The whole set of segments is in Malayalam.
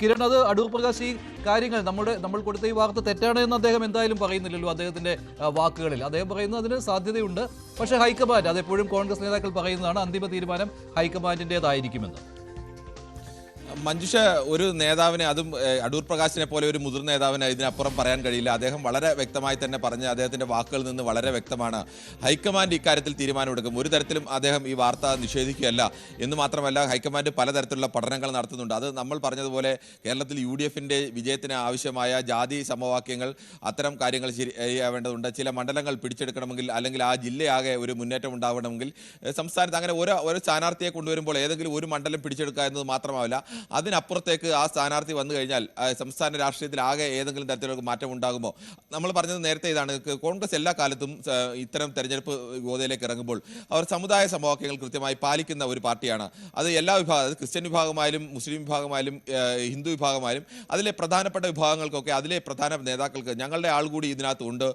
കിരൺ അത് അടൂർ പ്രകാശ് ഈ കാര്യങ്ങൾ നമ്മുടെ നമ്മൾ കൊടുത്ത ഈ വാർത്ത തെറ്റാണ് എന്ന് അദ്ദേഹം എന്തായാലും പറയുന്നില്ലല്ലോ അദ്ദേഹത്തിന്റെ വാക്കുകളിൽ. അദ്ദേഹം പറയുന്നത് അതിന് സാധ്യതയുണ്ട്. പക്ഷേ ഹൈക്കമാൻഡ് അതെപ്പോഴും കോൺഗ്രസ് നേതാക്കൾ പറയുന്നതാണ് അന്തിമ തീരുമാനം ഹൈക്കമാൻഡിന്റെതായിരിക്കുമെന്ന് മഞ്ജുഷ ഒരു നേതാവിനെ അതും അടൂർ പ്രകാശിനെ പോലെ ഒരു മുതിർന്ന നേതാവിനെ ഇതിനപ്പുറം പറയാൻ കഴിയില്ല. അദ്ദേഹം വളരെ വ്യക്തമായി തന്നെ പറഞ്ഞ് അദ്ദേഹത്തിന്റെ വാക്കുകളിൽ നിന്ന് വളരെ വ്യക്തമാണ്. ഹൈക്കമാൻഡ് ഇക്കാര്യത്തിൽ തീരുമാനമെടുക്കും ഒരു തരത്തിലും അദ്ദേഹം ഈ വാർത്ത നിഷേധിക്കുകയല്ല. എന്ന് മാത്രമല്ല ഹൈക്കമാൻഡ് പലതരത്തിലുള്ള പഠനങ്ങൾ നടത്തുന്നുണ്ട്. അത് നമ്മൾ പറഞ്ഞതുപോലെ കേരളത്തിൽ യു ഡി എഫിന്റെ വിജയത്തിന് ആവശ്യമായ ജാതി സമവാക്യങ്ങൾ അത്തരം കാര്യങ്ങൾ ശരിയാവേണ്ടതുണ്ട്. ചില മണ്ഡലങ്ങൾ പിടിച്ചെടുക്കണമെങ്കിൽ അല്ലെങ്കിൽ ആ ജില്ലയാകെ ഒരു മുന്നേറ്റം ഉണ്ടാവണമെങ്കിൽ സംസ്ഥാനത്ത് അങ്ങനെ ഓരോ ഓരോ സ്ഥാനാർത്ഥിയെ കൊണ്ടുവരുമ്പോൾ ഏതെങ്കിലും ഒരു മണ്ഡലം പിടിച്ചെടുക്കുക എന്നത് മാത്രമാവില്ല. അതിനപ്പുറത്തേക്ക് ആ സ്ഥാനാർത്ഥി വന്നു കഴിഞ്ഞാൽ സംസ്ഥാന രാഷ്ട്രീയത്തിൽ ആകെ ഏതെങ്കിലും തരത്തിലുള്ള മാറ്റം ഉണ്ടാകുമോ? നമ്മൾ പറഞ്ഞത് നേരത്തെ ഇതാണ് കോൺഗ്രസ് എല്ലാ കാലത്തും ഇത്തരം തെരഞ്ഞെടുപ്പ് ഗോതയിലേക്ക് ഇറങ്ങുമ്പോൾ അവർ സമുദായ സമവാക്യങ്ങൾ കൃത്യമായി പാലിക്കുന്ന ഒരു പാർട്ടിയാണ്. അത് എല്ലാ വിഭാഗം അത് ക്രിസ്ത്യൻ വിഭാഗമായാലും മുസ്ലിം വിഭാഗമായാലും ഹിന്ദു വിഭാഗമായാലും അതിലെ പ്രധാനപ്പെട്ട വിഭാഗങ്ങൾക്കൊക്കെ അതിലെ പ്രധാന നേതാക്കൾക്ക് ഞങ്ങളുടെ ആൾ കൂടി ഇതിനകത്തുണ്ട്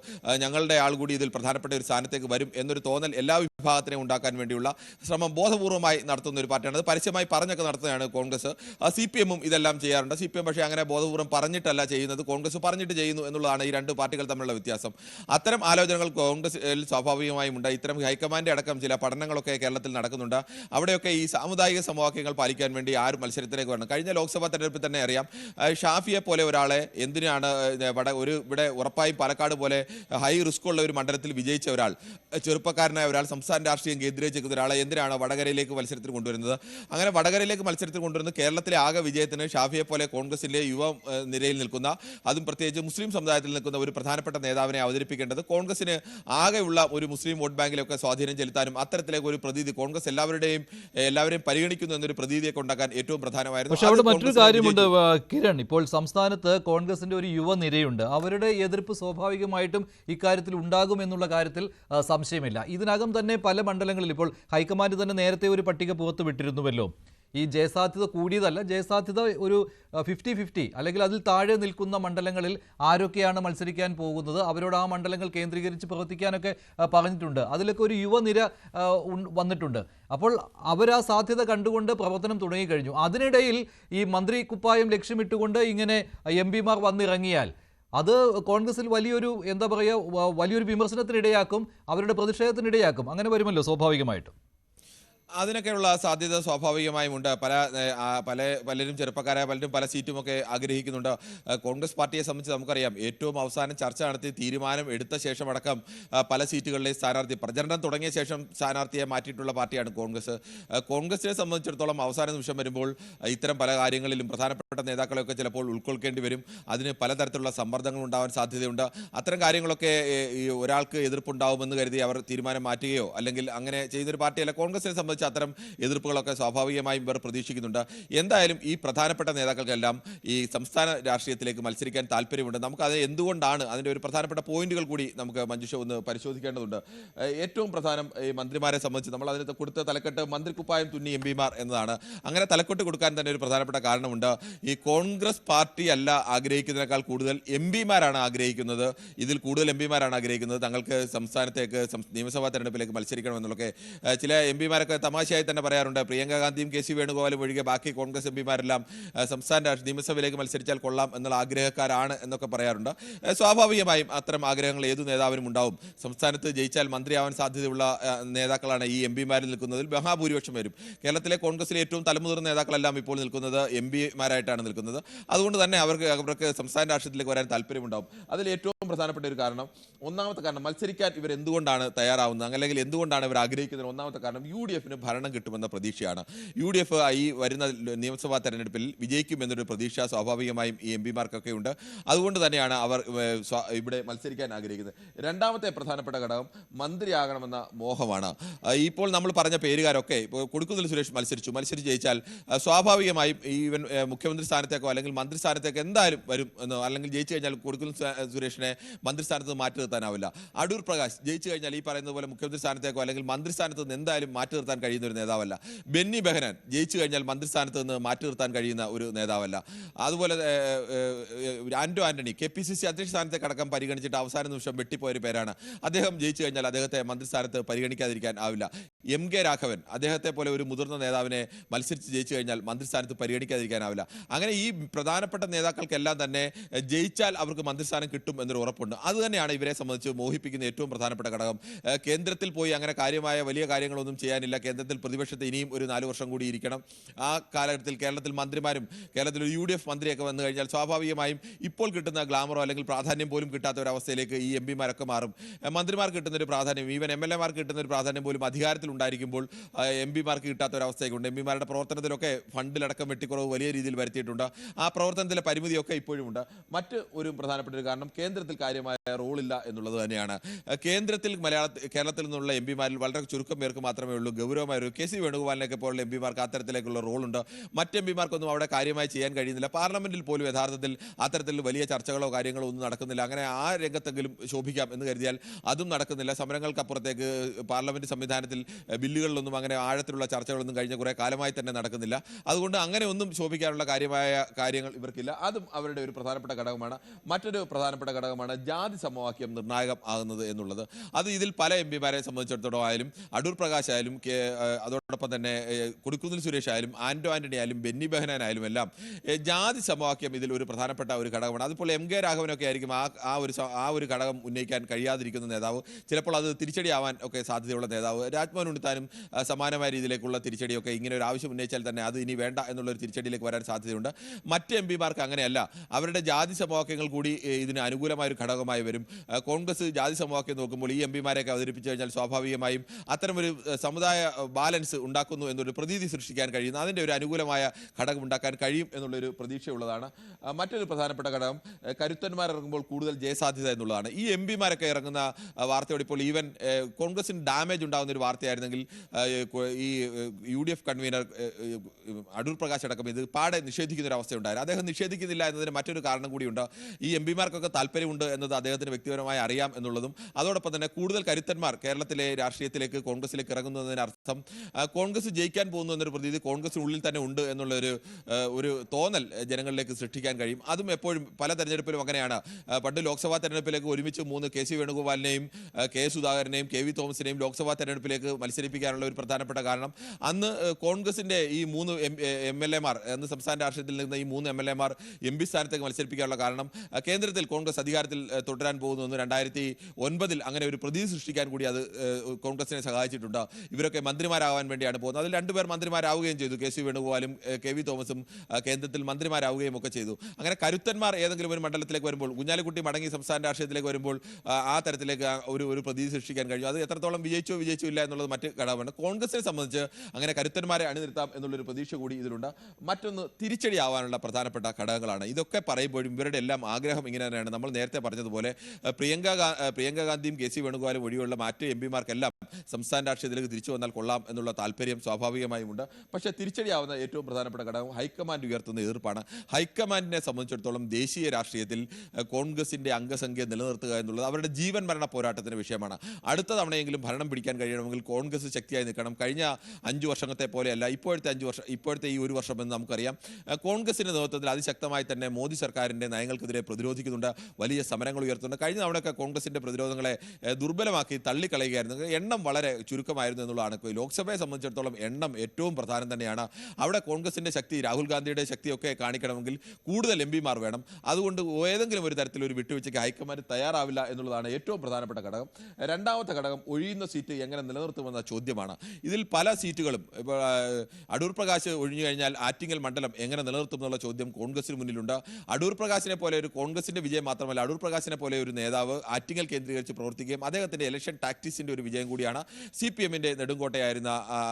ഞങ്ങളുടെ ആൾ കൂടി ഇതിൽ പ്രധാനപ്പെട്ട ഒരു സ്ഥാനത്തേക്ക് വരും എന്നൊരു തോന്നൽ എല്ലാ വിഭാഗത്തിനെയും ഉണ്ടാക്കാൻ വേണ്ടിയുള്ള ശ്രമം ബോധപൂർവമായി നടത്തുന്ന ഒരു പാർട്ടിയാണ്. അത് പരസ്യമായി പറഞ്ഞൊക്കെ നടത്തുന്നതാണ് കോൺഗ്രസ്. സി പി എമ്മും ഇതെല്ലാം ചെയ്യാറുണ്ട്. സി പി എം പക്ഷേ അങ്ങനെ ബോധപൂർവം പറഞ്ഞിട്ടല്ല ചെയ്യുന്നത്. കോൺഗ്രസ് പറഞ്ഞിട്ട് ചെയ്യുന്നു എന്നുള്ളതാണ് ഈ രണ്ട് പാർട്ടികൾ തമ്മിലുള്ള വ്യത്യാസം. അത്തരം ആലോചനകൾ കോൺഗ്രസിൽ സ്വാഭാവികമായും ഉണ്ട്. ഇത്തരം ഹൈക്കമാൻഡ് അടക്കം ചില പഠനങ്ങളൊക്കെ കേരളത്തിൽ നടക്കുന്നുണ്ട്. അവിടെയൊക്കെ ഈ സാമുദായിക സമവാക്യങ്ങൾ പാലിക്കാൻ വേണ്ടി ആരും മത്സരത്തിലേക്ക് വരണം? കഴിഞ്ഞ ലോക്സഭാ തെരഞ്ഞെടുപ്പിൽ തന്നെ അറിയാം ഷാഫിയെ പോലെ ഒരാളെ എന്തിനാണ് ഒരു ഇവിടെ ഉറപ്പായും പാലക്കാട് പോലെ ഹൈ റിസ്ക് ഉള്ള ഒരു മണ്ഡലത്തിൽ വിജയിച്ച ഒരാൾ ചെറുപ്പക്കാരനായ ഒരാൾ സംസ്ഥാന രാഷ്ട്രീയം കേന്ദ്രീകരിച്ചിരിക്കുന്ന ഒരാളെ എന്തിനാണ് വടകരയിലേക്ക് മത്സരത്തിൽ കൊണ്ടുവരുന്നത്? അങ്ങനെ വടകരയിലേക്ക് മത്സരത്തിൽ കൊണ്ടുവരുന്നത് കേരളത്തിലെ ആകെ വിജയത്തിന് ഷാഫിയെ പോലെ കോൺഗ്രസിലെ യുവ നിരയിൽ നിൽക്കുന്ന അതും പ്രത്യേകിച്ച് മുസ്ലിം സമുദായത്തിൽ നിൽക്കുന്ന ഒരു പ്രധാനപ്പെട്ട നേതാവിനെ അവതരിപ്പിക്കേണ്ടത് കോൺഗ്രസിന് ആകെയുള്ള ഒരു മുസ്ലിം വോട്ട് ബാങ്കിലൊക്കെ സ്വാധീനം ചെലുത്താനും അത്തരത്തിലേക്ക് ഒരു പ്രതീതി കോൺഗ്രസ് എല്ലാവരുടെയും എല്ലാവരെയും പരിഗണിക്കുന്നു എന്നൊരു പ്രതീതിയൊക്കെ ഉണ്ടാക്കാൻ ഏറ്റവും പ്രധാനമായിരുന്നു. പക്ഷേ അവിടെ മറ്റൊരു കാര്യമുണ്ട് കിരൺ. ഇപ്പോൾ സംസ്ഥാനത്ത് കോൺഗ്രസിന്റെ ഒരു യുവനിരയുണ്ട് അവരുടെ എതിർപ്പ് സ്വാഭാവികമായിട്ടും ഇക്കാര്യത്തിൽ ഉണ്ടാകും എന്നുള്ള കാര്യത്തിൽ സംശയമില്ല. ഇതിനകം തന്നെ പല മണ്ഡലങ്ങളിൽ ഇപ്പോൾ ഹൈക്കമാൻഡ് തന്നെ നേരത്തെ ഒരു പട്ടിക പുറത്ത് വിട്ടിരുന്നുവല്ലോ. ഈ ജയസാധ്യത കൂടിയതല്ല ജയസാധ്യത ഒരു ഫിഫ്റ്റി ഫിഫ്റ്റി അല്ലെങ്കിൽ അതിൽ താഴെ നിൽക്കുന്ന മണ്ഡലങ്ങളിൽ ആരൊക്കെയാണ് മത്സരിക്കാൻ പോകുന്നത് അവരോട് ആ മണ്ഡലങ്ങൾ കേന്ദ്രീകരിച്ച് പ്രവർത്തിക്കാനൊക്കെ പറഞ്ഞിട്ടുണ്ട്. അതിലൊക്കെ ഒരു യുവനിര വന്നിട്ടുണ്ട്. അപ്പോൾ അവർ ആ സാധ്യത കണ്ടുകൊണ്ട് പ്രവർത്തനം തുടങ്ങിക്കഴിഞ്ഞു. അതിനിടയിൽ ഈ മന്ത്രി കുപ്പായം ലക്ഷ്യമിട്ടുകൊണ്ട് ഇങ്ങനെ എം പിമാർ വന്നിറങ്ങിയാൽ അത് കോൺഗ്രസിൽ വലിയൊരു എന്താ പറയുക വലിയൊരു വിമർശനത്തിനിടയാക്കും അവരുടെ പ്രതിഷേധത്തിനിടയാക്കും. അങ്ങനെ വരുമല്ലോ സ്വാഭാവികമായിട്ടും. അതിനൊക്കെയുള്ള സാധ്യത സ്വാഭാവികമായും ഉണ്ട് പല പല പലരും ചെറുപ്പക്കാരായ പലരും പല സീറ്റുമൊക്കെ ആഗ്രഹിക്കുന്നുണ്ട്. കോൺഗ്രസ് പാർട്ടിയെ സംബന്ധിച്ച് നമുക്കറിയാം ഏറ്റവും അവസാനം ചർച്ച നടത്തി തീരുമാനം എടുത്ത ശേഷം അടക്കം പല സീറ്റുകളിലെ സ്ഥാനാർത്ഥി പ്രചരണം തുടങ്ങിയ ശേഷം സ്ഥാനാർത്ഥിയെ മാറ്റിയിട്ടുള്ള പാർട്ടിയാണ് കോൺഗ്രസ്. കോൺഗ്രസിനെ സംബന്ധിച്ചിടത്തോളം അവസാന നിമിഷം വരുമ്പോൾ ഇത്തരം പല കാര്യങ്ങളിലും പ്രധാനപ്പെട്ട നേതാക്കളെയൊക്കെ ചിലപ്പോൾ ഉൾക്കൊള്ളിക്കേണ്ടി വരും. അതിന് പലതരത്തിലുള്ള സമ്മർദ്ദങ്ങൾ ഉണ്ടാവാൻ സാധ്യതയുണ്ട്. അത്തരം കാര്യങ്ങളൊക്കെ ഒരാൾക്ക് എതിർപ്പുണ്ടാവുമെന്ന് കരുതി അവർ തീരുമാനം മാറ്റുകയോ അല്ലെങ്കിൽ അങ്ങനെ ചെയ്യുന്നൊരു പാർട്ടിയല്ല കോൺഗ്രസിനെ സംബന്ധിച്ച് അത്തരം എതിർപ്പുകളൊക്കെ സ്വാഭാവികമായും ഇവർ പ്രതീക്ഷിക്കുന്നുണ്ട്. എന്തായാലും ഈ പ്രധാനപ്പെട്ട നേതാക്കൾക്കെല്ലാം ഈ സംസ്ഥാന രാഷ്ട്രീയത്തിലേക്ക് മത്സരിക്കാൻ താല്പര്യമുണ്ട്. നമുക്ക് അത് എന്തുകൊണ്ടാണ് അതിന്റെ ഒരു പ്രധാനപ്പെട്ട പോയിന്റുകൾ കൂടി നമുക്ക് മഞ്ജുഷ ഒന്ന് പരിശോധിക്കേണ്ടതുണ്ട്. ഏറ്റവും പ്രധാനം ഈ മന്ത്രിമാരെ സംബന്ധിച്ച് നമ്മൾ അതിന് കൊടുത്ത തലക്കെട്ട് മന്ത്രിക്കുപ്പായം തുന്നി എം പിമാർ എന്നതാണ്. അങ്ങനെ തലക്കെട്ട് കൊടുക്കാൻ തന്നെ ഒരു പ്രധാനപ്പെട്ട കാരണമുണ്ട്. ഈ കോൺഗ്രസ് പാർട്ടി അല്ല ആഗ്രഹിക്കുന്നതിനേക്കാൾ കൂടുതൽ എം പിമാരാണ് ആഗ്രഹിക്കുന്നത്. ഇതിൽ കൂടുതൽ എം പിമാരാണ് ആഗ്രഹിക്കുന്നത്. തങ്ങൾക്ക് സംസ്ഥാനത്തേക്ക് നിയമസഭാ തെരഞ്ഞെടുപ്പിലേക്ക് മത്സരിക്കണമെന്നുള്ളൊക്കെ ചില എം പിമാരൊക്കെ തമാശയായി തന്നെ പറയാറുണ്ട്. പ്രിയങ്ക ഗാന്ധിയും കെ സി വേണുഗോപാലും ഒഴികെ ബാക്കി കോൺഗ്രസ് എം പിമാരെല്ലാം ഏഹ് സംസ്ഥാന നിയമസഭയിലേക്ക് മത്സരിച്ചാൽ കൊള്ളാം എന്നുള്ള ആഗ്രഹക്കാരാണ് എന്നൊക്കെ പറയാറുണ്ട്. സ്വാഭാവികമായും അത്തരം ആഗ്രഹങ്ങൾ ഏതു നേതാവിനും ഉണ്ടാവും. സംസ്ഥാനത്ത് ജയിച്ചാൽ മന്ത്രിയാവാൻ സാധ്യതയുള്ള നേതാക്കളാണ് ഈ എം പിമാരിൽ നിൽക്കുന്നതിൽ മഹാഭൂരിപക്ഷം വരും. കേരളത്തിലെ കോൺഗ്രസിലെ ഏറ്റവും തലമുതിർന്ന നേതാക്കളെല്ലാം ഇപ്പോൾ നിൽക്കുന്നത് എം പിമാരായിട്ടാണ് നിൽക്കുന്നത്. അതുകൊണ്ട് തന്നെ അവർക്ക് അവർക്ക് സംസ്ഥാന രാഷ്ട്രീയത്തിലേക്ക് വരാൻ താല്പര്യമുണ്ടാവും. അതിൽ ഏറ്റവും പ്രധാനപ്പെട്ട ഒരു കാരണം ഒന്നാമത്തെ കാരണം മത്സരിക്കാൻ ഇവർ എന്തുകൊണ്ടാണ് തയ്യാറാവുന്നത്? അല്ലെങ്കിൽ എന്തുകൊണ്ടാണ് ഇവർ ആഗ്രഹിക്കുന്നത് ഒന്നാമത്തെ കാരണം യു ഡി എഫിന് ഭരണം കിട്ടുമെന്ന പ്രതീക്ഷയാണ്. യു ഡി എഫ് ഈ വരുന്ന നിയമസഭാ തെരഞ്ഞെടുപ്പിൽ വിജയിക്കുമെന്നൊരു പ്രതീക്ഷ സ്വാഭാവികമായും ഈ എം പിമാർക്കൊക്കെ ഉണ്ട്. അതുകൊണ്ട് തന്നെയാണ് അവർ ഇവിടെ മത്സരിക്കാൻ ആഗ്രഹിക്കുന്നത്. രണ്ടാമത്തെ പ്രധാനപ്പെട്ട ഘടകം മന്ത്രിയാകണമെന്ന മോഹമാണ്. ഇപ്പോൾ നമ്മൾ പറഞ്ഞ പേരുകാരൊക്കെ ഇപ്പോൾ കൊടുക്കുന്നിൽ സുരേഷ് മത്സരിച്ചു. മത്സരിച്ച് ജയിച്ചാൽ സ്വാഭാവികമായും ഈവൻ മുഖ്യമന്ത്രി സ്ഥാനത്തേക്കോ അല്ലെങ്കിൽ മന്ത്രി സ്ഥാനത്തേക്കോ എന്തായാലും വരും അല്ലെങ്കിൽ ജയിച്ചു കഴിഞ്ഞാൽ കൊടുക്കുന്നിൽ സുരേഷിനെ മന്ത്രിസ്ഥാനത്ത് മാറ്റി നിർത്താനാവില്ല. അടൂർ പ്രകാശ് ജയിച്ചു കഴിഞ്ഞാൽ ഈ പറയുന്നത് പോലെ മുഖ്യമന്ത്രി സ്ഥാനത്തേക്കോ അല്ലെങ്കിൽ മന്ത്രിസ്ഥാനത്ത് നിന്ന് എന്തായാലും മാറ്റി നിർത്താൻ കഴിയുന്ന ഒരു നേതാവല്ല. ബെന്നി ബെഹനാൻ ജയിച്ചു കഴിഞ്ഞാൽ മന്ത്രിസ്ഥാനത്ത് നിന്ന് മാറ്റി നിർത്താൻ കഴിയുന്ന ഒരു നേതാവല്ല. അതുപോലെ Anto Antony K P C C അധ്യക്ഷ സ്ഥാനത്തേക്ക് അടക്കം പരിഗണിച്ചിട്ട് അവസാന നിമിഷം വെട്ടിപ്പോയ ഒരു പേരാണ്. അദ്ദേഹം ജയിച്ചു കഴിഞ്ഞാൽ അദ്ദേഹത്തെ മന്ത്രിസ്ഥാനത്ത് പരിഗണിക്കാതിരിക്കാൻ ആവില്ല. എം കെ രാഘവൻ അദ്ദേഹത്തെ പോലെ ഒരു മുതിർന്ന നേതാവിനെ മത്സരിച്ച് ജയിച്ചു കഴിഞ്ഞാൽ മന്ത്രിസ്ഥാനത്ത് പരിഗണിക്കാതിരിക്കാനാവില്ല അങ്ങനെ ഈ പ്രധാനപ്പെട്ട നേതാക്കൾക്കെല്ലാം തന്നെ ജയിച്ചാൽ അവർക്ക് മന്ത്രിസ്ഥാനം കിട്ടും എന്നൊരു ഉറപ്പുണ്ട്. അത് തന്നെയാണ് ഇവരെ സംബന്ധിച്ച് മോഹിപ്പിക്കുന്ന ഏറ്റവും പ്രധാനപ്പെട്ട ഘടകം. കേന്ദ്രത്തിൽ പോയി അങ്ങനെ കാര്യമായ വലിയ കാര്യങ്ങളൊന്നും ചെയ്യാനില്ല. കേന്ദ്രത്തിൽ പ്രതിപക്ഷത്തെ ഇനിയും ഒരു നാല് വർഷം കൂടി ഇരിക്കണം. ആ കാലഘട്ടത്തിൽ കേരളത്തിൽ മന്ത്രിമാരും കേരളത്തിൽ യു ഡി എഫ് മന്ത്രിയൊക്കെ വന്നു കഴിഞ്ഞാൽ സ്വാഭാവികമായും ഇപ്പോൾ കിട്ടുന്ന ഗ്ലാമറോ അല്ലെങ്കിൽ പ്രാധാന്യം പോലും കിട്ടാത്ത ഒരു അവസ്ഥയിലേക്ക് ഈ എം പിമാരൊക്കെ മാറും. മന്ത്രിമാർക്ക് കിട്ടുന്ന ഒരു പ്രാധാന്യം ഈവൻ എം എൽ എമാർക്ക് കിട്ടുന്ന ഒരു പ്രാധാന്യം പോലും അധികാരത്തിൽ ഉണ്ടായിരിക്കുമ്പോൾ എം പിമാർക്ക് കിട്ടാത്ത ഒരു അവസ്ഥയൊക്കെ ഉണ്ട്. എം പിമാരുടെ പ്രവർത്തനത്തിലൊക്കെ ഫണ്ടിലടക്കം വെട്ടിക്കുറവ് വലിയ രീതിയിൽ വരുത്തിയിട്ടുണ്ട്. ആ പ്രവർത്തനത്തിലെ പരിമിതിയൊക്കെ ഇപ്പോഴും ഉണ്ട്. മറ്റ് ഒരു പ്രധാനപ്പെട്ട ഒരു കാരണം കേന്ദ്രത്തിൽ കാര്യമായ റോളില്ല എന്നുള്ളത് തന്നെയാണ്. കേന്ദ്രത്തിൽ മലയാള കേരളത്തിൽ നിന്നുള്ള എം പിമാരിൽ വളരെ ചുരുക്കം പേർക്ക് മാത്രമേ ഉള്ളൂ. ഗൗരവമായ ഒരു കെ സി വേണുഗോപാലിനൊക്കെ പോലുള്ള എം പിമാർക്ക് അത്തരത്തിലേക്കുള്ള റോളുണ്ട്. മറ്റ് എം പിമാർക്കൊന്നും അവിടെ കാര്യമായി ചെയ്യാൻ കഴിയുന്നില്ല. പാർലമെന്റിൽ പോലും യഥാർത്ഥത്തിൽ അത്തരത്തിൽ വലിയ ചർച്ചകളോ കാര്യങ്ങളോ ഒന്നും നടക്കുന്നില്ല. അങ്ങനെ ആ രംഗത്തെങ്കിലും ശോഭിക്കാം എന്ന് കരുതിയാൽ അതും നടക്കുന്നില്ല. സമരങ്ങൾക്കപ്പുറത്തേക്ക് പാർലമെന്റ് സംവിധാനത്തിൽ ബില്ലുകളിലൊന്നും അങ്ങനെ ആഴത്തിലുള്ള ചർച്ചകളൊന്നും കഴിഞ്ഞ കുറേ കാലമായി തന്നെ നടക്കുന്നില്ല. അതുകൊണ്ട് അങ്ങനെ ഒന്നും ശോഭിക്കാനുള്ള കാര്യമായ കാര്യങ്ങൾ ഇവർക്കില്ല. അതും അവരുടെ ഒരു പ്രധാനപ്പെട്ട ഘടകമാണ്. മറ്റൊരു പ്രധാനപ്പെട്ട ഘടകമാണ് ജാതി സമവാക്യം നിർണായകം ആകുന്നത് എന്നുള്ളത്. അത് ഇതിൽ പല എം പിമാരെ സംബന്ധിച്ചിടത്തോളം ആയാലും അടൂർ പ്രകാശ് ആയാലും അതോടൊപ്പം തന്നെ കൊടിക്കുന്നിൽ സുരേഷ് ആയാലും ആന്റോ ആന്റണി ആയാലും ബെന്നി ബെഹനാൻ ആയാലും എല്ലാം ജാതി സമവാക്യം ഇതിൽ ഒരു പ്രധാനപ്പെട്ട ഒരു ഘടകമാണ്. അതിപ്പോൾ എം കെ രാഘവനൊക്കെ ആയിരിക്കും ആ ആ ഒരു ആ ഒരു ഘടകം ഉന്നയിക്കാൻ കഴിയാതിരിക്കുന്ന നേതാവ്. ചിലപ്പോൾ അത് തിരിച്ചടിയാവാൻ ഒക്കെ സാധ്യതയുള്ള നേതാവ്. രാജ്മോഹൻ ഉണ്ണിത്താനും സമാനമായ രീതിയിലേക്കുള്ള തിരിച്ചടിയൊക്കെ ഇങ്ങനെ ഒരു ആവശ്യം ഉന്നയിച്ചാൽ തന്നെ അത് ഇനി വേണ്ട എന്നുള്ളൊരു തിരിച്ചടിയിലേക്ക് വരാൻ സാധ്യതയുണ്ട്. മറ്റ് എം പിമാർക്ക് അങ്ങനെയല്ല. അവരുടെ ജാതി സമവാക്യങ്ങൾ കൂടി ഇതിന് അനുകൂലമായ ഒരു ഘടകമായി വരും. കോൺഗ്രസ് ജാതി സമവാക്യം നോക്കുമ്പോൾ ഈ എം പിമാരെയൊക്കെ അവതരിപ്പിച്ചു കഴിഞ്ഞാൽ സ്വാഭാവികമായും അത്തരമൊരു സമുദായ ബാലൻസ് ഉണ്ടാക്കുന്നു എന്നൊരു പ്രതീതി സൃഷ്ടിക്കാൻ കഴിയുന്നു അതിന്റെ ഒരു അനുകൂലമായ ഘടകം ഉണ്ടാക്കാൻ കഴിയും എന്നുള്ളൊരു പ്രതീക്ഷയുള്ളതാണ്. മറ്റൊരു പ്രധാനപ്പെട്ട ഘടകം ഇറങ്ങുമ്പോൾ കൂടുതൽ ജയസാധ്യത എന്നുള്ളതാണ്. ഈ എം പിമാരൊക്കെ ഇറങ്ങുന്ന വാർത്തയോട് ഇപ്പോൾ ഈവൻ കോൺഗ്രസിന് ഡാമേജ് ഉണ്ടാകുന്ന ഒരു വാർത്തയായിരുന്നെങ്കിൽ ഈ U D F convener Adoor Prakash അടക്കം ഇത് പാടെ നിഷേധിക്കുന്ന ഒരു അവസ്ഥയുണ്ടായിരുന്നു അദ്ദേഹം നിഷേധിക്കുന്നില്ല എന്നതിന് മറ്റൊരു കാരണം കൂടിയുണ്ട്. ഈ എം പിമാർക്കൊക്കെ താല്പര്യമുണ്ട് എന്നത് അദ്ദേഹത്തിന് വ്യക്തിപരമായി അറിയാം എന്നുള്ളതും അതോടൊപ്പം തന്നെ കൂടുതൽ കരുത്തന്മാർ കേരളത്തിലെ രാഷ്ട്രീയത്തിലേക്ക് കോൺഗ്രസിലേക്ക് ഇറങ്ങുന്നതിന് അർത്ഥം കോൺഗ്രസ് ജയിക്കാൻ പോകുന്നു എന്നൊരു പ്രതീതി കോൺഗ്രസിനുള്ളിൽ തന്നെ ഉണ്ട് എന്നുള്ളൊരു ഒരു തോന്നൽ ജനങ്ങളിലേക്ക് സൃഷ്ടിക്കാൻ കഴിയും. അതും എപ്പോഴും പല തെരഞ്ഞെടുപ്പിലും അങ്ങനെയാണ്. പണ്ട് ലോക്സഭാ തെരഞ്ഞെടുപ്പിലേക്ക് ഒരുമിച്ച് മൂന്ന് കെ സി വേണുഗോപാലിനെയും കെ സുധാകരനെയും കെ വി തോമസിനെയും ലോക്സഭാ തെരഞ്ഞെടുപ്പിലേക്ക് മത്സരിപ്പിക്കാനുള്ള ഒരു പ്രധാനപ്പെട്ട കാരണം. അന്ന് കോൺഗ്രസിന്റെ ഈ മൂന്ന് എം എൽ എമാർ അന്ന് സംസ്ഥാന രാഷ്ട്രീയത്തിൽ നിന്ന് ഈ മൂന്ന് എം എൽ എമാർ എം പി സ്ഥാനത്തേക്ക് മത്സരിപ്പിക്കാനുള്ള കാരണം കേന്ദ്രത്തിൽ കോൺഗ്രസ് അധികാരത്തിൽ ഏഹ്, തുടരാൻ പോകുന്നു എന്ന് രണ്ടായിരത്തി ഒൻപതിൽ അങ്ങനെ ഒരു പ്രതീതി സൃഷ്ടിക്കാൻ കൂടി അത് കോൺഗ്രസിനെ സഹായിച്ചിട്ടുണ്ട്. ഇവരൊക്കെ മന്ത്രിമാരാകാൻ വേണ്ടിയാണ് പോകുന്നത്. അതിൽ രണ്ടുപേർ മന്ത്രിമാരാവുകയും ചെയ്തു. കെ സി വേണുഗോപാലും കെ വി തോമസും കേന്ദ്രത്തിൽ മന്ത്രിമാരാവുകയും ഒക്കെ ചെയ്തു. അങ്ങനെ കരുത്തന്മാർ ഏതെങ്കിലും ഒരു മണ്ഡലത്തിലേക്ക് വരുമ്പോൾ കുഞ്ഞാലിക്കുട്ടി മടങ്ങി സംസ്ഥാന രാഷ്ട്രീയത്തിലേക്ക് വരുമ്പോൾ ആ, തരത്തിലേക്ക് ഒരു ഒരു പ്രതീതി സൃഷ്ടിക്കാൻ കഴിയും. അത് എത്രത്തോളം വിജയിച്ചോ വിജയിച്ചോ ഇല്ല എന്നുള്ളത് മറ്റ് ഘടകമാണ് കോൺഗ്രസിനെ സംബന്ധിച്ച് അങ്ങനെ കരുത്തന്മാരെ അണിനിർത്താം എന്നുള്ളൊരു പ്രതീക്ഷ കൂടി ഇതിലുണ്ട്. മറ്റൊന്ന് തിരിച്ചടിയാവാനുള്ള പ്രധാനപ്പെട്ട ഘടകങ്ങളാണ്. ഇതൊക്കെ പറയുമ്പോഴും ഇവരുടെ എല്ലാം ആഗ്രഹം ഇങ്ങനെ തന്നെയാണ്. നമ്മൾ നേരത്തെ പറഞ്ഞതുപോലെ ഏഹ്, പ്രിയങ്ക പ്രിയങ്ക ഗാന്ധിയും കെ സി വേണുഗോപാലും ഒഴിയുള്ള മറ്റ് എം പിമാർക്കെല്ലാം സംസ്ഥാന രാഷ്ട്രീയത്തിലേക്ക് തിരിച്ചു വന്നാൽ കൊള്ളാം എന്നുള്ള താല്പര്യം സ്വാഭാവികമായും ഉണ്ട് പക്ഷേ തിരിച്ചടിയാവുന്ന ഏറ്റവും പ്രധാനപ്പെട്ട ഘടകം ഹൈക്കമാൻഡ് ഉയർത്തുന്ന എതിർപ്പാണ്. ഹൈക്കമാൻഡിനെ സംബന്ധിച്ചിടത്തോളം ദേശീയ രാഷ്ട്രീയത്തിൽ കോൺഗ്രസിന്റെ അംഗസംഖ്യ നിലനിർത്തുക എന്നുള്ളത് അവരുടെ ജീവൻ മരണ പോരാട്ടത്തിന്റെ വിഷയമാണ്. അടുത്ത തവണയെങ്കിലും ഭരണം പിടിക്കാൻ കഴിയണമെങ്കിൽ കോൺഗ്രസ് ശക്തിയായി നിൽക്കണം. കഴിഞ്ഞ അഞ്ചു വർഷത്തെ പോലെയല്ല ഇപ്പോഴത്തെ അഞ്ച് വർഷം ഇപ്പോഴത്തെ ഈ ഒരു വർഷം എന്ന് നമുക്കറിയാം. കോൺഗ്രസിന്റെ നേതൃത്വത്തിൽ അതിശക്തമായി തന്നെ മോദി സർക്കാരിന്റെ നയങ്ങൾക്കെതിരെ പ്രതിരോധിക്കുന്നുണ്ട്. വലിയ സമരങ്ങൾ ഉയർത്തുന്നുണ്ട് കഴിഞ്ഞ തവണയൊക്കെ കോൺഗ്രസിന്റെ പ്രതിരോധങ്ങളെ ദുർബലമാക്കി തള്ളിക്കളയുകയായിരുന്നു. എണ്ണം വളരെ ചുരുക്കമായിരുന്നു എന്നുള്ളതാണ്. ലോക്സഭയെ സംബന്ധിച്ചിടത്തോളം എണ്ണം ഏറ്റവും പ്രധാനം തന്നെയാണ്. അവിടെ കോൺഗ്രസിന്റെ ശക്തി രാഹുൽ ഗാന്ധിയുടെ ശക്തിയൊക്കെ കാണിക്കണമെങ്കിൽ കൂടുതൽ എം പിമാർ വേണം. അതുകൊണ്ട് ഏതെങ്കിലും ഒരു തരത്തിൽ ഒരു വിട്ടുവീഴ്ചയ്ക്ക് ഹൈക്കമാൻഡ് തയ്യാറാവില്ല എന്നുള്ളതാണ് ഏറ്റവും പ്രധാനപ്പെട്ട ഘടകം. രണ്ടാമത്തെ ഘടകം ഒഴിയുന്ന സീറ്റ് എങ്ങനെ നിലനിർത്തുമെന്ന ചോദ്യമാണ്. ഇതിൽ പല സീറ്റുകളും ഇപ്പോൾ അടൂർ പ്രകാശ് ഒഴിഞ്ഞു കഴിഞ്ഞാൽ ആറ്റിങ്ങൽ മണ്ഡലം എങ്ങനെ നിലനിർത്തും എന്നുള്ള ചോദ്യം കോൺഗ്രസിന് മുന്നിലുണ്ട്. അടൂർ പ്രകാശിനെ പോലെ ഒരു കോൺഗ്രസിന്റെ വിജയം മാത്രമല്ല അടൂർ പ്രകാശിനെ പോലെ ഒരു നേതാവ് ആറ്റിങ്ങൽ കേന്ദ്രീകരിച്ച് പ്രവർത്തിക്കുകയും അദ്ദേഹത്തിന്റെ ഇലക്ഷൻ ടാക്ടിക്സിന്റെ ഒരു വിജയം കൂടിയാണ് സി പി എമ്മിന്റെ നെടുങ്കോട്ടയായിരുന്ന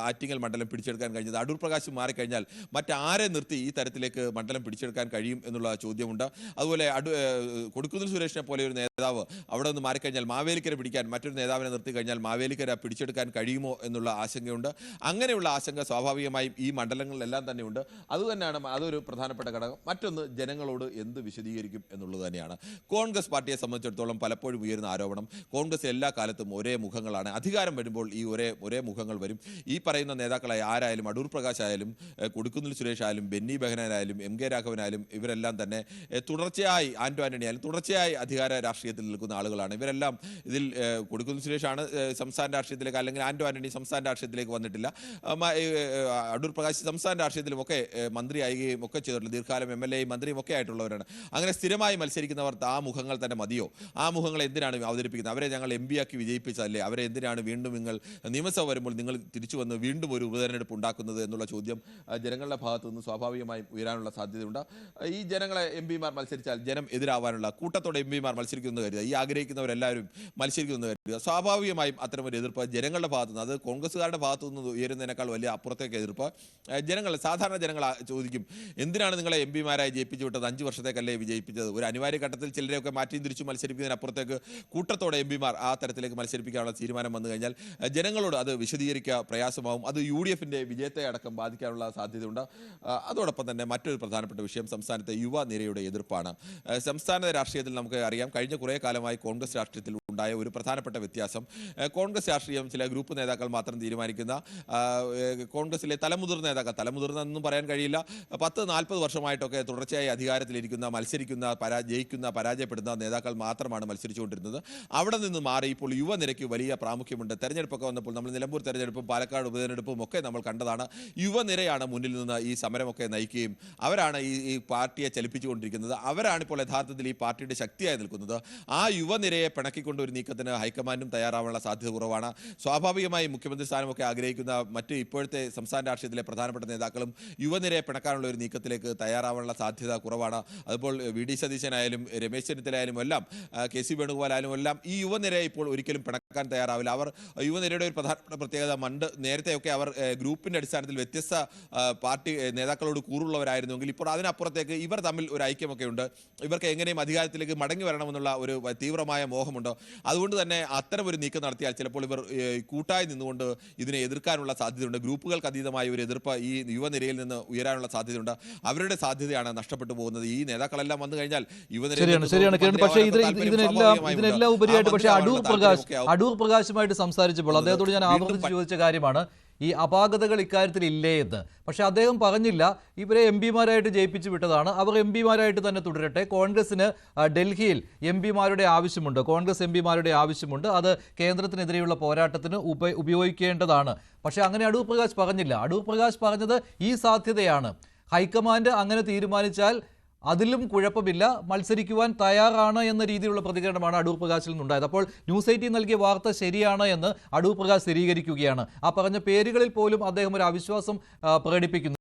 ആറ്റിങ്ങൽ മണ്ഡലം പിടിച്ചെടുക്കാൻ കഴിഞ്ഞത്. അടൂർ പ്രകാശ് മാറിക്കഴിഞ്ഞാൽ മറ്റാരെ നിർത്തി ഈ തരത്തിലേക്ക് മണ്ഡലം പിടിച്ചെടുക്കാൻ കഴിയും എന്നുള്ള ചോദ്യമുണ്ട്. അതുപോലെ അടു കൊടുക്കുന്നിൽ സുരേഷിനെ പോലെ ഒരു നേതാവ് അവിടെ നിന്ന് മാറിക്കഴിഞ്ഞാൽ മാവേലിക്കര പിടിക്കാൻ മറ്റൊരു നേതാവിനെ നിർത്തി കഴിഞ്ഞാൽ മാവേലിക്കര പിടിച്ചെടുക്കാൻ കഴിയുമോ എന്നുള്ള ആശങ്കയുണ്ട്. അങ്ങനെയുള്ള ആശങ്ക സ്വാഭാവികമായും ഈ മണ്ഡലങ്ങളിലെല്ലാം തന്നെയുണ്ട്. അതുതന്നെയാണ് അതൊരു പ്രധാനപ്പെട്ട ഘടകം. മറ്റൊന്ന് ജനങ്ങളോട് എന്ത് വിശദീകരിക്കും എന്നുള്ളത് തന്നെയാണ്. കോൺഗ്രസ് കോൺഗ്രസ് പാർട്ടിയെ സംബന്ധിച്ചിടത്തോളം പലപ്പോഴും ഉയരുന്ന ആരോപണം. കോൺഗ്രസ് എല്ലാ കാലത്തും ഒരേ മുഖങ്ങളാണ്. അധികാരം വരുമ്പോൾ ഈ ഒരേ ഒരേ മുഖങ്ങൾ വരും. ഈ പറയുന്ന നേതാക്കളായ ആരായാലും അടൂർ പ്രകാശ് ആയാലും കൊടുക്കുന്നിൽ സുരേഷ് ആയാലും ബെന്നി ബെഹനായാലും എം കെ രാഘവനായാലും ഇവരെല്ലാം തന്നെ തുടർച്ചയായി ആന്റോ ആന്റണി ആയാലും തുടർച്ചയായി അധികാര രാഷ്ട്രീയത്തിൽ നിൽക്കുന്ന ആളുകളാണ്. ഇവരെല്ലാം ഇതിൽ കൊടുക്കുന്നിൽ സുരേഷ് സുരേഷാണ് സംസ്ഥാന രാഷ്ട്രീയത്തിലേക്ക് അല്ലെങ്കിൽ ആന്റോ ആന്റണി സംസ്ഥാന രാഷ്ട്രീയത്തിലേക്ക് വന്നിട്ടില്ല. അടൂർ പ്രകാശ് സംസ്ഥാന രാഷ്ട്രീയത്തിലും ഒക്കെ മന്ത്രിയായി ഒക്കെ ചെയ്തിട്ടുണ്ട്. ദീർഘകാലം എം എൽ എയും മന്ത്രിയും ഒക്കെ ആയിട്ടുള്ളവരാണ്. അങ്ങനെ സ്ഥിരമായി മത്സരിക്കുന്നവർ ആ മുഖങ്ങൾ തന്നെ മതിയോ? ആ മുഖങ്ങൾ എന്തിനാണ് അവതരിപ്പിക്കുന്നത്? അവരെ ഞങ്ങൾ എം ബിയാക്കി വിജയിപ്പിച്ചതല്ലേ? അവരെ എന്തിനാണ് വീണ്ടും നിങ്ങൾ നിയമസഭ വരുമ്പോൾ നിങ്ങൾ തിരിച്ചു വന്ന് വീണ്ടും ഒരു ഉപതെരഞ്ഞെടുപ്പ് ഉണ്ടാക്കുന്നത് എന്നുള്ള ചോദ്യം ജനങ്ങളുടെ ഭാഗത്തു നിന്ന് സ്വാഭാവികമായും ഉയരാനുള്ള സാധ്യതയുണ്ട്. ഈ ജനങ്ങളെ എം പിമാർ മത്സരിച്ചാൽ ജനം എതിരാവാനുള്ള കൂട്ടത്തോടെ എം പിമാർ മത്സരിക്കുന്നത് കരുതുക. ഈ ആഗ്രഹിക്കുന്നവരെല്ലാവരും മത്സരിക്കുന്നത് കരുതുക. സ്വാഭാവികമായും അത്തരമൊരു എതിർപ്പ് ജനങ്ങളുടെ ഭാഗത്തുനിന്ന് അത് കോൺഗ്രസ്സുകാരുടെ ഭാഗത്തു നിന്ന് ഉയരുന്നതിനേക്കാൾ വലിയ അപ്പുറത്തേക്ക് എതിർപ്പ് ജനങ്ങൾ സാധാരണ ജനങ്ങൾ ചോദിക്കും എന്തിനാണ് നിങ്ങളെ എം പിമാരായി ജയിപ്പിച്ചു വിട്ടത്? അഞ്ച് വർഷത്തേക്കല്ലേ വിജയിപ്പിച്ചത്? ഒരു അനിവാര്യ ഘട്ടത്തിൽ ചിലരെയൊക്കെ മാറ്റിയും തിരിച്ചു മത്സരിപ്പിക്കുന്നതിനപ്പുറത്തേക്ക് കൂട്ടത്തോടെ എം പിമാർ ആ തരത്തിലേക്ക് മത്സരിപ്പിക്കാനുള്ള തീരുമാനം വന്നു കഴിഞ്ഞാൽ ജനങ്ങളോട് അത് വിശദീകരിക്കുക പ്രയാസമാവും. അത് യു ഡി എഫിന്റെ വിജയത്തെ അടക്കം ബാധിക്കാനുള്ള സാധ്യതയുണ്ട്. അതോടൊപ്പം തന്നെ മറ്റൊരു പ്രധാനപ്പെട്ട വിഷയം സംസ്ഥാനത്തെ യുവനിരയുടെ എതിർപ്പാണ്. ആ, സംസ്ഥാന രാഷ്ട്രീയത്തിൽ നമുക്ക് അറിയാം കഴിഞ്ഞ കുറേ കാലമായി കോൺഗ്രസ് രാഷ്ട്രീയത്തിൽ ഉണ്ടായ ഒരു പ്രധാനപ്പെട്ട വ്യത്യാസം. കോൺഗ്രസ് രാഷ്ട്രീയം ചില ഗ്രൂപ്പ് നേതാക്കൾ മാത്രം തീരുമാനിക്കുന്ന കോൺഗ്രസിലെ തലമുതിർന്ന നേതാക്കൾ തലമുതിർന്ന എന്നും പറയാൻ കഴിയില്ല. പത്ത് നാൽപ്പത് വർഷമായിട്ടൊക്കെ തുടർച്ചയായി അധികാരത്തിലിരിക്കുന്ന മത്സരിക്കുന്ന പരാ ജയിക്കുന്ന പരാജയപ്പെടുന്ന നേതാക്കൾ മാത്രമാണ് മത്സരിച്ചുകൊണ്ടിരുന്നത്. അവിടെ നിന്ന് മാറി ഇപ്പോൾ യുവനിരയ്ക്ക് വലിയ പ്രാമുഖ്യമുണ്ട്. തെരഞ്ഞെടുപ്പൊക്കെ വന്നപ്പോൾ നമ്മൾ നിലമ്പൂർ തെരഞ്ഞെടുപ്പും പാലക്കാട് ഉപതെരഞ്ഞെടുപ്പും ഒക്കെ നമ്മൾ കണ്ടതാണ്. യുവനിരയാണ് മുന്നിൽ നിന്ന് ഈ സമരമൊക്കെ നയിക്കുകയും അവരാണ് ഈ ഈ പാർട്ടിയെ ചലിപ്പിച്ചുകൊണ്ടിരിക്കുന്നത്. അവരാണ് ഇപ്പോൾ യഥാർത്ഥത്തിൽ ഈ പാർട്ടിയുടെ ശക്തിയായി നിൽക്കുന്നത്. ആ യുവനിരയെ പിണക്കിക്കൊണ്ട് ഒരു നീക്കത്തിന് ഹൈക്കമാൻഡും തയ്യാറാവാനുള്ള സാധ്യത കുറവാണ്. സ്വാഭാവികമായി മുഖ്യമന്ത്രി സ്ഥാനമൊക്കെ ആഗ്രഹിക്കുന്ന മറ്റ് ഇപ്പോഴത്തെ സംസ്ഥാന രാഷ്ട്രീയത്തിലെ പ്രധാനപ്പെട്ട നേതാക്കളും യുവനിരയെ പിണക്കാനുള്ള ഒരു നീക്കത്തിലേക്ക് തയ്യാറാവാനുള്ള സാധ്യത കുറവാണ്. അതുപോലെ വി ഡി സതീശനായാലും രമേശ് ചെന്നിത്തലായാലും എല്ലാം കെ സി വേണുഗോപാലായാലും എല്ലാം ഈ യുവനിരയെ ഇപ്പോൾ ഒരിക്കലും പിണക്കാൻ തയ്യാറാവില്ല. അവർ യുവനിരയുടെ ഒരു പ്രധാനപ്പെട്ട പ്രത്യേകത മണ്ട് നേരത്തെയൊക്കെ അവർ ഗ്രൂപ്പിന്റെ ഗ്രൂപ്പിന്റെ അടിസ്ഥാനത്തിൽ വ്യത്യസ്ത പാർട്ടി നേതാക്കളോട് കൂറുള്ളവരായിരുന്നുവെങ്കിൽ ഇപ്പോൾ അതിനപ്പുറത്തേക്ക് ഇവർ തമ്മിൽ ഒരു ഐക്യമൊക്കെ ഉണ്ട് ഇവർക്ക് എങ്ങനെയും അധികാരത്തിലേക്ക് മടങ്ങി വരണമെന്നുള്ള ഒരു തീവ്രമായ മോഹമുണ്ട്. അതുകൊണ്ട് തന്നെ അത്തരം ഒരു നീക്കം നടത്തിയാൽ ചിലപ്പോൾ ഇവർ കൂട്ടായി നിന്നുകൊണ്ട് ഇതിനെ എതിർക്കാനുള്ള സാധ്യതയുണ്ട്. ഗ്രൂപ്പുകൾക്ക് അതീതമായ ഒരു എതിർപ്പ് ഈ യുവനിരയിൽ നിന്ന് ഉയരാനുള്ള സാധ്യതയുണ്ട്. അവരുടെ സാധ്യതയാണ് നഷ്ടപ്പെട്ടു പോകുന്നത്. ഈ നേതാക്കളെല്ലാം വന്നു കഴിഞ്ഞാൽ യുവനിരയിൽ ശരിയാണ് ശരിയാണ് കിരൺ പക്ഷേ ഇതിനെല്ലാം ഇതിനെല്ലാം ഉപരിയായിട്ട് പക്ഷേ അടൂർ പ്രകാശ് ആവും. അടൂർ പ്രകാശുമായിട്ട് സംസാരിച്ചപ്പോൾ അദ്ദേഹത്തോട് ഞാൻ ആവർത്തിച്ച് ചോദിച്ച കാര്യമാണ് ഈ അപാകതകൾ ഇക്കാര്യത്തിൽ ഇല്ലേ എന്ന്. പക്ഷെ അദ്ദേഹം പറഞ്ഞില്ല ഇവരെ എം പിമാരായിട്ട് ജയിപ്പിച്ചു വിട്ടതാണ്. അവർ എം പിമാരായിട്ട് തന്നെ തുടരട്ടെ. കോൺഗ്രസിന് ഡൽഹിയിൽ എം പിമാരുടെ ആവശ്യമുണ്ട്. കോൺഗ്രസ് എം പിമാരുടെ ആവശ്യമുണ്ട്. അത് കേന്ദ്രത്തിനെതിരെയുള്ള പോരാട്ടത്തിന് ഉപ ഉപയോഗിക്കേണ്ടതാണ്. പക്ഷേ അങ്ങനെ അടൂർ പ്രകാശ് പറഞ്ഞില്ല. അടൂർ പ്രകാശ് പറഞ്ഞത് ഈ സാധ്യതയാണ്. ഹൈക്കമാൻഡ് അങ്ങനെ തീരുമാനിച്ചാൽ അതിലും കുഴപ്പമില്ല. മത്സരിക്കുവാൻ തയ്യാറാണ് എന്ന രീതിയിലുള്ള പ്രതികരണമാണ് അടൂർ പ്രകാശിൽ നിന്നുണ്ടായത്. അപ്പോൾ ന്യൂസ് എയ്റ്റീൻ നൽകിയ വാർത്ത ശരിയാണ് എന്ന് അടൂർ പ്രകാശ് സ്ഥിരീകരിക്കുകയാണ്. ആ പറഞ്ഞ പേരുകളിൽ പോലും അദ്ദേഹം ഒരു അവിശ്വാസം പ്രകടിപ്പിക്കുന്നു.